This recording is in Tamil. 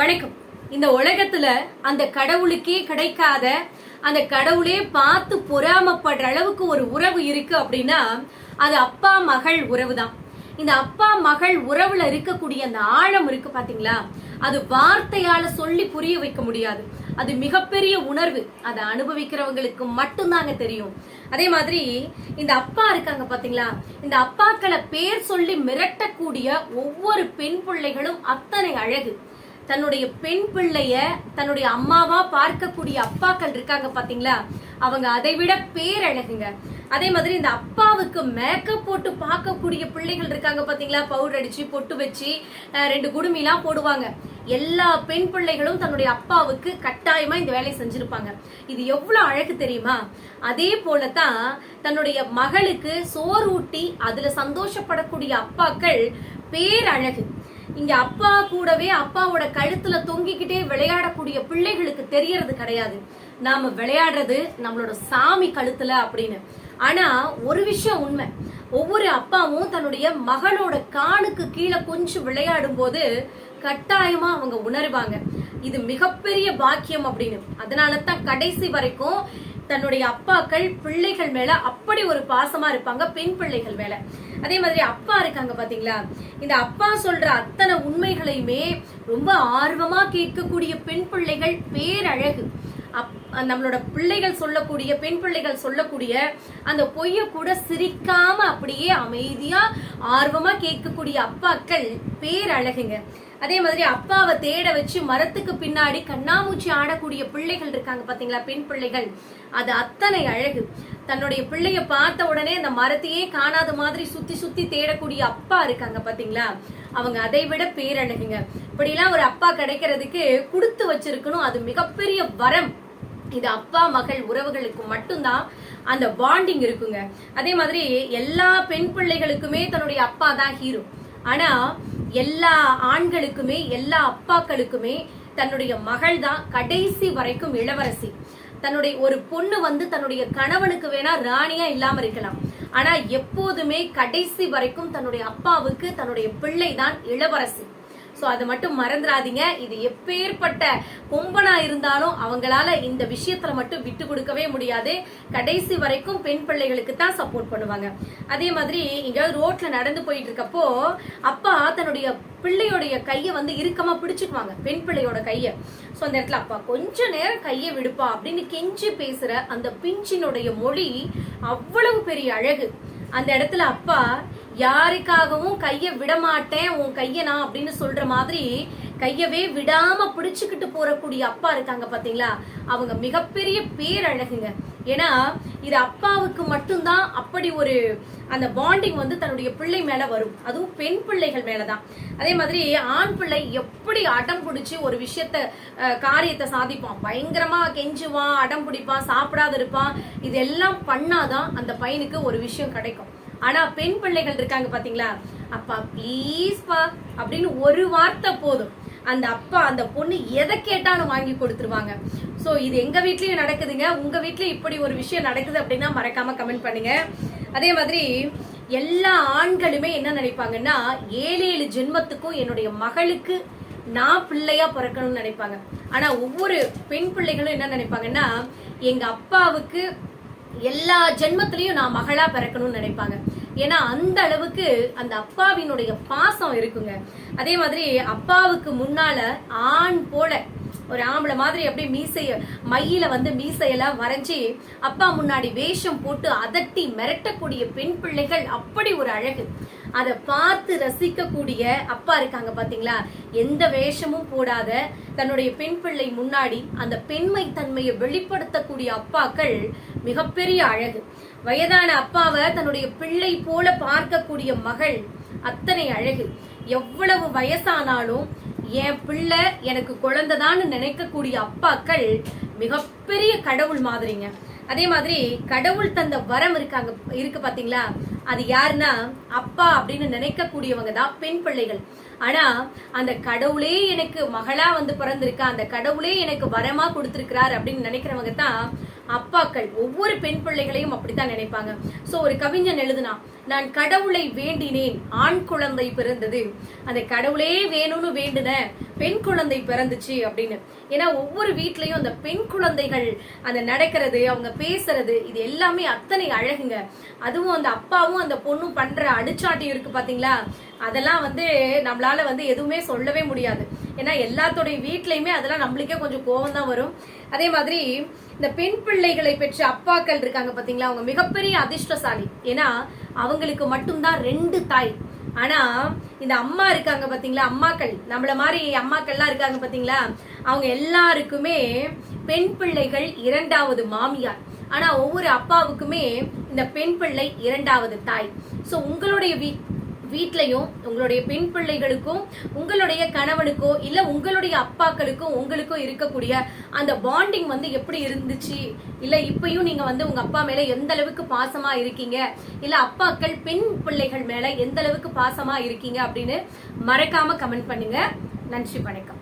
வணக்கம். இந்த உலகத்துல அந்த கடவுளுக்கே கிடைக்காத அந்த கடவுளே பார்த்து பொறாமப்படுற அளவுக்கு ஒரு உறவு இருக்கு அப்படின்னா அது அப்பா மகள் உறவு தான் இந்த அப்பா மகள் உறவுல இருக்கக்கூடிய அந்த ஆழம் இருக்கு பாத்தீங்களா? அது வார்த்தையால சொல்லி புரிய வைக்க முடியாது. அது மிகப்பெரிய உணர்வு. அதை அனுபவிக்கிறவங்களுக்கு மட்டும்தாங்க தெரியும். அதே மாதிரி இந்த அப்பா இருக்காங்க பாத்தீங்களா? இந்த அப்பாக்களை பேர் சொல்லி மிரட்டக்கூடிய ஒவ்வொரு பெண் பிள்ளைகளும் அத்தனை அழகு. தன்னுடைய பெண் பிள்ளைய தன்னுடைய அம்மாவா பார்க்கக்கூடிய அப்பாக்கள் இருக்காங்க பாத்தீங்களா? அவங்க அதை விட பேரழகுங்க. அதே மாதிரி இந்த அப்பாவுக்கு மேக்கப் போட்டு பார்க்கக்கூடிய பிள்ளைகள் இருக்காங்க பாத்தீங்களா? பவுடர் அடிச்சு பொட்டு வச்சு ரெண்டு குடுமிலாம் போடுவாங்க. எல்லா பெண் பிள்ளைகளும் தன்னுடைய அப்பாவுக்கு கட்டாயமா இந்த வேலையை செஞ்சிருப்பாங்க. இது எவ்வளவு அழகு தெரியுமா? அதே போலதான் தன்னுடைய மகளுக்கு சோறு ஊட்டி அதுல சந்தோஷப்படக்கூடிய அப்பாக்கள் பேரழகு. இங்க அப்பா கூடவே அப்பாவோட கழுத்துல தொங்கிக்கிட்டே விளையாடக்கூடிய பிள்ளைகளுக்கு தெரியறது கிடையாது. நாம விளையாடுறது நம்மளோட சாமி கழுத்துல அப்படின்னு. ஆனா ஒரு விஷயம் உண்மை. ஒவ்வொரு அப்பாவும் தன்னுடைய மகனோட காலுக்கு கீழே கொஞ்சம் விளையாடும் போது கட்டாயமா அவங்க உணர்வாங்க. இது மிகப்பெரிய பாக்கியம் அப்படின்னு. அதனால தான் கடைசி வரைக்கும் தன்னுடைய அப்பாக்கள் பிள்ளைகள் மேல அப்படி ஒரு பாசமா இருப்பாங்க பெண் பிள்ளைகள் மேல. அதே மாதிரி அப்பா இருக்காங்க பாத்தீங்களா? இந்த அப்பா சொல்ற அத்தனை உண்மைகளையுமே ரொம்ப ஆர்வமா கேட்கக்கூடிய பெண் பிள்ளைகள் பேரழகு. அப் நம்மளோட பிள்ளைகள் சொல்லக்கூடிய பெண் பிள்ளைகள் சொல்லக்கூடிய அந்த பொய்ய கூட சிரிக்காம அப்படியே அமைதியா ஆர்வமா கேட்கக்கூடிய அப்பாக்கள் பேரழகுங்க. அதே மாதிரி அப்பாவை தேட வச்சு மரத்துக்கு பின்னாடி கண்ணாமூச்சி ஆடக்கூடிய பிள்ளைகள் இருக்காங்க பாத்தீங்களா? பெண் பிள்ளைகள். அது அத்தனை அழகு. தன்னுடைய பிள்ளைய பார்த்த உடனே அந்த மரத்தையே காணாத மாதிரி சுத்தி சுத்தி தேடக்கூடிய அப்பா இருக்காங்க பாத்தீங்களா? அவங்க அதை விட பேரழகுங்க. இப்படிலாம் ஒரு அப்பா கிடைக்கிறதுக்கு கொடுத்து வச்சிருக்கணும். அது மிகப்பெரிய வரம். இது அப்பா மகள் உறவுகளுக்கு மட்டும்தான் அந்த பாண்டிங் இருக்குங்க. அதே மாதிரி எல்லா பெண் பிள்ளைகளுக்குமே தன்னுடைய அப்பா தான் ஹீரோ ஆனா எல்லா ஆண்களுக்குமே எல்லா அப்பாக்களுக்குமே தன்னுடைய மகள் தான் கடைசி வரைக்கும் இளவரசி. தன்னுடைய ஒரு பொண்ணு வந்து தன்னுடைய கணவனுக்கு வேணா ராணியா இல்லாம இருக்கலாம். ஆனா எப்போதுமே கடைசி வரைக்கும் தன்னுடைய அப்பாவுக்கு தன்னுடைய பிள்ளை தான் இளவரசி. ஸோ அதை மட்டும் மறந்துடாதீங்க. இது எப்பேற்பட்ட கொம்பனா இருந்தாலும் அவங்களால இந்த விஷயத்துல மட்டும் விட்டு கொடுக்கவே முடியாது. கடைசி வரைக்கும் பெண் பிள்ளைகளுக்கு தான் சப்போர்ட் பண்ணுவாங்க. அதே மாதிரி எங்கேயாவது ரோட்ல நடந்து போயிட்டு இருக்கப்போ அப்பா தன்னுடைய பிள்ளையோடைய கையை வந்து இறுக்கமா பிடிச்சிக்குவாங்க. பெண் பிள்ளையோட கையை. ஸோ அந்த இடத்துல அப்பா கொஞ்ச நேரம் கையை விடுப்பா அப்படின்னு கெஞ்சி பேசுற அந்த பிஞ்சினுடைய மொழி அவ்வளவு பெரிய அழகு. அந்த இடத்துல அப்பா யாருக்காகவும் கையை விட மாட்டேன் உன் கையை நான் அப்படின்னு சொல்ற மாதிரி கையவே விடாம பிடிச்சுக்கிட்டு போறக்கூடிய அப்பா இருக்காங்க பாத்தீங்களா? அவங்க மிகப்பெரிய பேரழகுங்க. ஏன்னா இது அப்பாவுக்கு மட்டும்தான் அப்படி ஒரு அந்த பாண்டிங் வந்து தன்னுடைய பிள்ளை மேல வரும். அதுவும் பெண் பிள்ளைகள் மேலதான். அதே மாதிரி ஆண் பிள்ளை எப்படி அடம் பிடிச்சி ஒரு விஷயத்த அஹ், காரியத்தை சாதிப்பான்? பயங்கரமா கெஞ்சுவான் அடம் பிடிப்பான் சாப்பிடாத இருப்பான். இதெல்லாம் பண்ணாதான் அந்த பையனுக்கு ஒரு விஷயம் கிடைக்கும். ஆனா பெண் பிள்ளைகள் இருக்காங்க பாத்தீங்களா? அப்பா ப்ளீஸ் பா அப்படின்னு ஒரு வார்த்தை போதும். அந்த அப்பா அந்த பொண்ணு எதை கேட்டாலும் வாங்கி கொடுத்துருவாங்க. ஸோ இது எங்கள் வீட்லேயும் நடக்குதுங்க. உங்கள் வீட்லயும் இப்படி ஒரு விஷயம் நடக்குது அப்படின்னா மறக்காமல் கமெண்ட் பண்ணுங்க. அதே மாதிரி எல்லா ஆண்களுமே என்ன நினைப்பாங்கன்னா ஏழு ஏழு ஜென்மத்துக்கும் என்னுடைய மகளுக்கு நான் பிள்ளையா பிறக்கணும்னு நினைப்பாங்க. ஆனா ஒவ்வொரு பெண் பிள்ளைகளும் என்ன நினைப்பாங்கன்னா எங்க அப்பாவுக்கு எல்லா ஜென்மத்திலையும் நான் மகளா பிறக்கணும்னு நினைப்பாங்க. ஏன்னா அந்த அளவுக்கு அந்த அப்பாவினுடைய பாசம் இருக்குங்க. அதே மாதிரி அப்பாவுக்கு முன்னால ஆண் போல ஒரு ஆம்பளை மாதிரி அப்படியே மீசைய மையில வந்து மீசையெல்லாம் வரைஞ்சி அப்பா முன்னாடி வேஷம் போட்டு அதட்டி மிரட்டக்கூடிய பெண் பிள்ளைகள் அப்படி ஒரு அழகு. அதை பார்த்து ரசிக்கக்கூடிய அப்பா இருக்காங்க பாத்தீங்களா? எந்த வேஷமும் போடாத தன்னுடைய பெண் பிள்ளை முன்னாடி அந்த பெண்மை தன்மையை வெளிப்படுத்தக்கூடிய அப்பாக்கள் மிகப்பெரிய அழகு. வயதான அப்பாவை தன்னுடைய பிள்ளை போல பார்க்கக்கூடிய மகள் அத்தனை அழகு. எவ்வளவு வயசானாலும் என் பிள்ளை எனக்கு குழந்தைதான்னு நினைக்கக்கூடிய அப்பாக்கள் மிகப்பெரிய கடவுள் மாதிரிங்க. அதே மாதிரி கடவுள் தந்த வரம் இருக்காங்க இருக்கு பாத்தீங்களா? அது யாருன்னா அப்பா அப்படின்னு நினைக்கக்கூடியவங்க தான் பெண் பிள்ளைகள். ஆனா அந்த கடவுளே எனக்கு மகளா வந்து பிறந்திருக்கா அந்த கடவுளே எனக்கு வரமா கொடுத்திருக்கிறார் அப்படின்னு நினைக்கிறவங்க தான் அப்பாக்கள் ஒவ்வொரு பெண் பிள்ளைகளையும் அப்படித்தான் நினைப்பாங்க. சோ ஒரு கவிஞன் எழுதுனா நான் கடவுளை வேண்டினேன் ஆண் குழந்தை பிறந்தது. அந்த கடவுளே வேணும்னு வேண்டுன பெண் குழந்தை பிறந்துச்சு அப்படின்னு. ஏன்னா ஒவ்வொரு வீட்லயும் அந்த பெண் குழந்தைகள் அந்த நடக்கிறது அவங்க பேசுறது இது எல்லாமே அத்தனை அழகுங்க. அதுவும் அந்த அப்பாவும் அந்த பொண்ணும் பண்ற அடிச்சாட்டி இருக்கு பாத்தீங்களா? அதெல்லாம் வந்து நம்மளால வந்து எதுவுமே சொல்லவே முடியாது. ஏன்னா எல்லாத்தோடைய வீட்லயுமே அதெல்லாம் நம்மளுக்கே கொஞ்சம் கோபம் தான் வரும். அதே மாதிரி இந்த பெண் பிள்ளைகளை பெற்ற அப்பாக்கள் இருக்காங்க பாத்தீங்களா? அவங்க மிகப்பெரிய அதிர்ஷ்டசாலி. ஏன்னா அவங்களுக்கு மட்டும்தான் ரெண்டு தாய். ஆனா இந்த அம்மா இருக்காங்க பாத்தீங்களா? அம்மாக்கள். நம்மள மாதிரி அம்மாக்கள்லாம் இருக்காங்க பாத்தீங்களா? அவங்க எல்லாருக்குமே பெண் பிள்ளைகள் இரண்டாவது மாமியார். ஆனா ஒவ்வொரு அப்பாவுக்குமே இந்த பெண் பிள்ளை இரண்டாவது தாய். சோ உங்களுடைய வீ வீட்லையும் உங்களுடைய பெண் பிள்ளைகளுக்கும் உங்களுடைய கணவனுக்கோ இல்ல உங்களுடைய அப்பாக்களுக்கும் உங்களுக்கும் இருக்கக்கூடிய அந்த பாண்டிங் வந்து எப்படி இருந்துச்சு? இல்ல இப்பயும் நீங்க வந்து உங்க அப்பா மேல எந்த அளவுக்கு பாசமா இருக்கீங்க? இல்ல அப்பாக்கள் பெண் பிள்ளைகள் மேல எந்த அளவுக்கு பாசமா இருக்கீங்க அப்படின்னு மறக்காம கமெண்ட் பண்ணுங்க. நன்றி வணக்கம்.